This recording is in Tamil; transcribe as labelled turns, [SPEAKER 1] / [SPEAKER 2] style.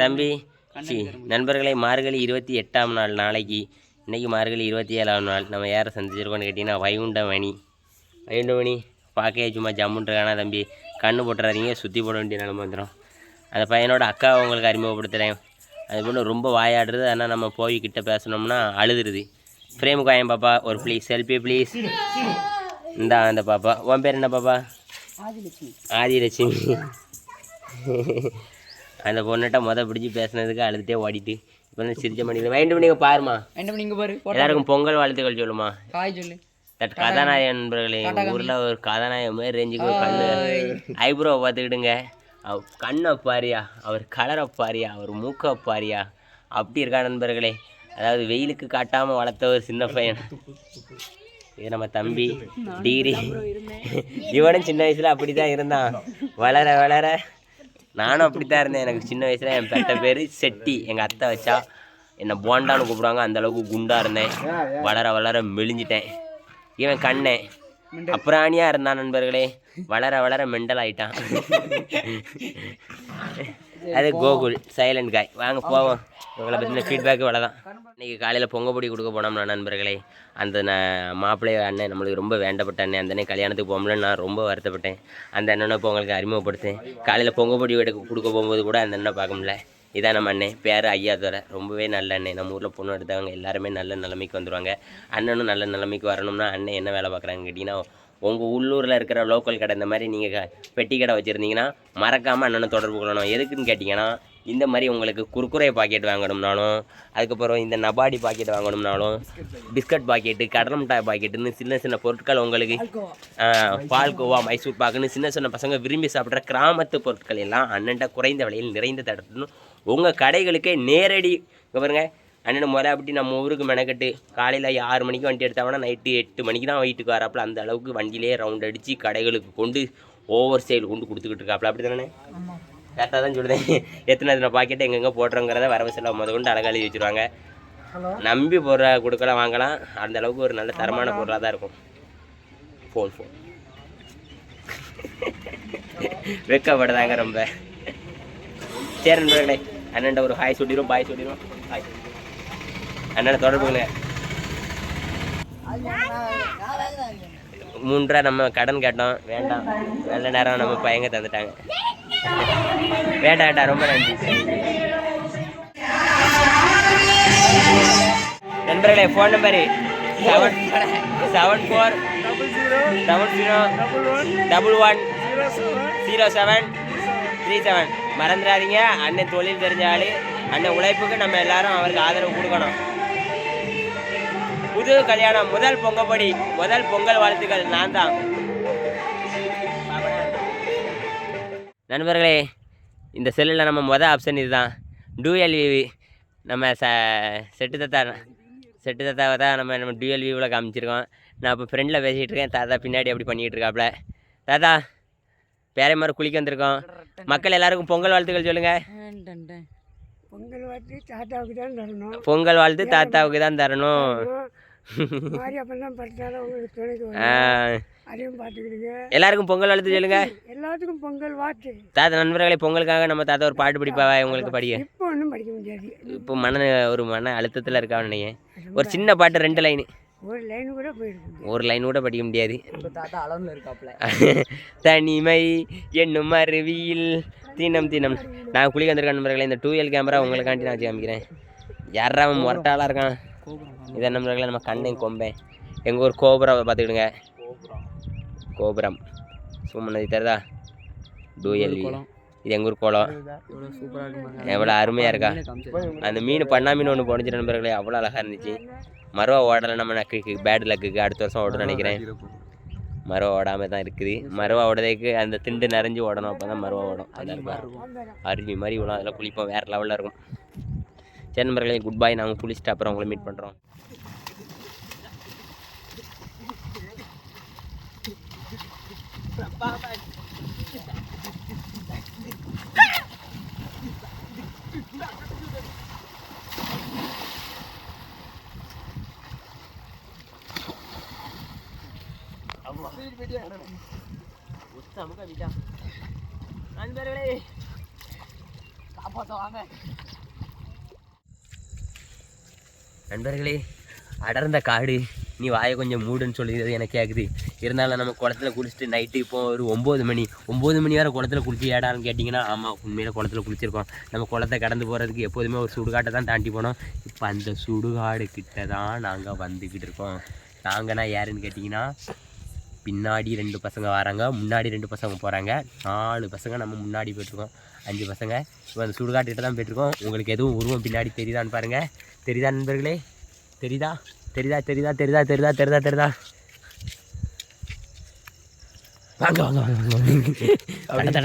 [SPEAKER 1] தம்பி சி நண்பர்களை மார்கழி இருபத்தி எட்டாம் நாள் நாளைக்கு இன்னைக்கு மார்கழி இருபத்தி ஏழாம் நாள் நம்ம யாரை சந்திச்சிருக்கோம்னு கேட்டிங்கன்னா வைகுண்டமணி. வைகுண்டமணி பார்க்கவே சும்மா ஜம்முன்ட்டுருக்கானா தம்பி? கண்ணு போட்டுறாதீங்க சுற்றி போட வேண்டிய நிலம வந்துடும் அந்த பையனோட அக்காவை உங்களுக்கு அறிமுகப்படுத்துகிறேன் அது போல் ரொம்ப வாயாடுறது ஆனால் நம்ம போய் கிட்ட பேசணும்னா அழுதுருது. ஃப்ரேமுக்கு வாயன் பாப்பா ஒரு ப்ளீஸ் செல்ஃபி ப்ளீஸ். இந்தா அந்த பாப்பா. உன் பேர் என்ன பாப்பா? ஆதிலட்சுமி. அந்த பொண்ணுகிட்ட முத பிடிச்சி பேசுனதுக்கு அழுதுட்டே ஓடிட்டு. இப்போ வந்து சிரிச்ச மணி வேண்டு மணிங்க பாருமா
[SPEAKER 2] என்ன நீங்க பாரு
[SPEAKER 1] எல்லாருக்கும் பொங்கல் வாழ்த்துக்கள் சொல்லுமா
[SPEAKER 2] ஹாய் சொல்லு.
[SPEAKER 1] தட் கதாநாயகன் நண்பர்களே எங்கள் ஊரில் ஒரு கதாநாயகன் மாதிரி ரேஞ்சுக்கு ஒரு கண்ணு ஐப்ரோ பார்த்துக்கிடுங்க. அவர் கண்ணை பாரியா அவர் கலரை பாரியா அவர் மூக்கை பாரியா. அப்படி இருக்கா நண்பர்களே? அதாவது வெயிலுக்கு காட்டாமல் வளர்த்த ஒரு சின்ன பையன். இது நம்ம தம்பி டிகிரி இவனும் சின்ன வயசில் அப்படி தான் இருந்தான். வளர வளர நானும் அப்படி தான் இருந்தேன். எனக்கு சின்ன வயசில் என் பெட்ட பேர் செட்டி. எங்கள் அத்தை வச்சா என்னை போண்டான்னு கூப்பிடுவாங்க. அந்த அளவுக்கு குண்டா இருந்தேன். வளர வளர மெலிஞ்சிட்டேன். இவன் கண்ணே. அப்புறாணியா இருந்தான் நண்பர்களே. வளர வளர மெண்டல் ஆயிட்டான். அது கோகுல் சைலண்ட் காய் வாங்க போவோம். உங்களை பற்றின ஃபீட்பேக் வளதான் இன்னைக்கு காலையில் பொங்கப்பொடி கொடுக்க போனோம்னா நண்பர்களே. அந்த ந- மாப்பிள்ளை அண்ணன் நம்மளுக்கு ரொம்ப வேண்டப்பட்ட அண்ணன். அந்த அண்ணன் கல்யாணத்துக்கு போகணும்னு நான் ரொம்ப வருத்தப்பட்டேன். அந்த அண்ணனை இப்போ உங்களுக்கு அறிமுகப்படுத்தேன் காலையில் பொங்கப்பொடி எடுக்க கொடுக்க போகும்போது கூட அந்த அண்ணனை பார்க்க முடியல. இதான் நம்ம அண்ணன். பேர் ஐயா தோரை ரொம்பவே நல்ல அண்ணன். நம்ம ஊரில் பொண்ணு எடுத்தவங்க எல்லாருமே நல்ல நிலைமைக்கு வந்துருவாங்க. அண்ணனும் நல்ல நிலைமைக்கு வரணும்னா அண்ணன் என்ன வேலை பார்க்குறாங்க கேட்டிங்கன்னா உங்கள் உள்ளூரில் இருக்கிற லோக்கல் கடை இந்த மாதிரி நீங்கள் பெட்டி கடை வச்சுருந்தீங்கன்னா மறக்காமல் அண்ணனை தொடர்பு கொள்ளணும். எதுக்குன்னு கேட்டிங்கன்னா இந்த மாதிரி உங்களுக்கு குர்குரே பாக்கெட் வாங்கணும்னாலும் அதுக்கப்புறம் இந்த நபாடி பாக்கெட் வாங்கணும்னாலும் பிஸ்கட் பாக்கெட்டு கடலை மிட்டாய் பாக்கெட்டுன்னு சின்ன சின்ன பொருட்கள் உங்களுக்கு பால்கோவா மைசூர் பாக்குன்னு சின்ன சின்ன பசங்க விரும்பி சாப்பிட்ற கிராமத்து பொருட்கள் எல்லாம் அண்ணன்ட்ட குறைந்த விலையில் நிறைந்த தடத்துன்னு உங்கள் கடைகளுக்கே நேரடி பாருங்கள் அண்ணன் முறை அப்படி நம்ம ஊருக்கு மெனக்கட்டு காலையில் ஆறு மணிக்கு வண்டி எடுத்தாங்கன்னா நைட்டு எட்டு மணிக்கு தான் வீட்டுக்கு வராப்புல. அந்த அளவுக்கு வண்டியிலே ரவுண்ட் அடித்து கடைகளுக்கு கொண்டு ஓவர் சேல் கொண்டு கொடுத்துக்கிட்டு இருக்காப்புல. அப்படி தானே கரெக்டாக தான் சொல்லுதேன் எத்தனை எத்தனை பாக்கெட் எங்கெங்கே போடுறோங்கிறத வரவு செலவு முத கொண்டு அழகாக எழுதி வச்சுருவாங்க. நம்பி பொருளை கொடுக்கலாம் வாங்கலாம். அந்த அளவுக்கு ஒரு நல்ல தரமான பொருளாக தான் இருக்கும். ஃபோன் ஃபோன் வெக்கப்படுதாங்க ரொம்ப. சரி நண்பர்களே அண்ணன்ட்ட ஒரு ஹாய் சொல்லிடும் பாய் சொல்லிடும் ஹாய் அண்ணனை தொடர்புகளே மூன்றா நம்ம கடன் கேட்டோம். வேண்டாம். நல்ல நேரம் நம்ம பயங்க தந்துட்டாங்க. வேண்டாம் வேண்டாம் ரொம்ப நன்றி. நண்பர்களே phone number seven seven four double zero double one zero seven three seven மறந்துடாதீங்க. அண்ணன் தொழில் தெரிஞ்ச ஆள். அண்ணன் உழைப்புக்கு நம்ம எல்லாரும் அவருக்கு ஆதரவு கொடுக்கணும். புது கல்யாணம் முதல் பொங்கப்படி முதல் பொங்கல் வாழ்த்துக்கள் நான் தான் நண்பர்களே இந்த செல்லில் நம்ம மொதல் ஆப்ஷன் இதுதான். டூஎல் விவி நம்ம ச செட்டு தத்தா செட்டு தத்தாவை தான் நம்ம நம்ம டூஎல் வியூவில் காமிச்சிருக்கோம். நான் இப்போ ஃப்ரெண்டில் பேசிகிட்டு இருக்கேன். தாத்தா பின்னாடி அப்படி பண்ணிகிட்டு இருக்காப்புல தாத்தா பேரை மாதிரி குளிக்க வந்திருக்கோம். மக்கள் எல்லாருக்கும் பொங்கல் வாழ்த்துக்கள் சொல்லுங்கள்
[SPEAKER 3] பொங்கல் வாட்டி தாத்தாவுக்கு தான் தரணும்.
[SPEAKER 1] பொங்கல் வாழ்த்து தாத்தாவுக்கு தான் தரணும்.
[SPEAKER 3] மாரியப்பன் தான் படுத்தாலும் உங்களுக்கு துணைக்கு
[SPEAKER 1] ஆ,
[SPEAKER 3] வரும் அதையும் பார்த்துக்கிடுங்க.
[SPEAKER 1] எல்லாருக்கும் பொங்கல் வாழ்த்து சொல்லுங்க.
[SPEAKER 3] எல்லாத்துக்கும் பொங்கல் வாட்டு
[SPEAKER 1] தாத்தா நண்பர்களே பொங்கலுக்காக நம்ம தாத்தா ஒரு பாட்டு படிப்பாவா? உங்களுக்கு படிக்க?
[SPEAKER 3] இப்போ ஒன்றும் படிக்க முடியாது.
[SPEAKER 1] இப்போ மன ஒரு மன அழுத்தத்தில் இருக்கான்னு நினைக்கிறேன். ஒரு சின்ன பாட்டு ரெண்டு லைன்
[SPEAKER 3] ஒரு லைன் கூட போயிருக்கு
[SPEAKER 1] ஒரு லைன் கூட படிக்க முடியாது.
[SPEAKER 2] தாத்தா அளவுல இருக்காப்ல.
[SPEAKER 1] தனிமை என்னும் அருவியில் தினம் தினம். நான் குளிக்க வந்திருக்கேன் நண்பர்களே இந்த டூ எல் கேமரா உங்களுக்காண்டி நான் வச்சு காமிக்கிறேன். யாரா அவன் முரட்டாளாக இருக்கான்? இதை நண்பர்களே நம்ம கண்ணன் கொம்பேன் எங்கள் ஊர் கோபுரம் பார்த்துக்கிடுங்க. கோபுரம். சூமனதி தருதா டூஎல் இது எங்கள் ஊர் குளம்
[SPEAKER 2] எவ்வளோ
[SPEAKER 1] அருமையாக இருக்கா அந்த மீன் பண்ணா மீன் ஒன்று போனிச்சு நண்பர்களே அவ்வளோ அழகாக இருந்துச்சு. மருவா ஓடலை நம்ம நக்குக்கு பேட் லக்குக்கு அடுத்த வருஷம் ஓடணும்னு நினைக்கிறேன். மருவா ஓடாமல் தான் இருக்குது. மருவா ஓடுறதுக்கு அந்த திண்டு நிறைஞ்சு ஓடணும் அப்போ தான் மருவா ஓடும். அருவி மாதிரி விழும் அதில் குளிப்போம் வேறு லெவலில் இருக்கும். சரி நண்பர்களே குட் பை நாங்கள் குளிச்சுட்டு அப்புறம் உங்களை மீட் பண்ணுறோம் நண்பர்களே நண்பர்களே அடர்ந்த காடு. நீ வாயை கொஞ்சம் மூடுன்னு சொல்லிடுறது எனக்கு கேட்குது இருந்தாலும் நம்ம குளத்துல குளிச்சுட்டு நைட்டு இப்போ ஒரு ஒம்பது மணி ஒம்பது மணி வரை குளத்துல குளிச்சு ஏடான்னு கேட்டிங்கன்னா ஆமாம் உண்மையில் குளத்துல குளிச்சிருக்கோம் நம்ம குளத்தை கடந்து போகிறதுக்கு எப்போதுமே ஒரு சுடுகாட்டை தான் தாண்டி போனோம். இப்போ அந்த சுடுகாடு கிட்ட தான் நாங்கள் வந்துக்கிட்டு இருக்கோம். நாங்கள்னா யாருன்னு கேட்டிங்கன்னா பின்னாடி ரெண்டு பசங்க வராங்க முன்னாடி ரெண்டு பசங்க போகிறாங்க நாலு பசங்க நம்ம முன்னாடி போயிட்டுருக்கோம். அஞ்சு பசங்க. இப்போ அந்த சுடுகாட்டுக்கிட்ட தான் போயிட்டுருக்கோம். உங்களுக்கு எதுவும் உருவம் பின்னாடி தெரியுதான்னு பாருங்கள் தெரியுதா நண்பர்களே? தெரியுதா? தெரியுதா தெரியுதா தெரியுதா தெரியுதா தெரியுதா தெரியுதா? வாங்க வாங்க வாங்க வாங்க.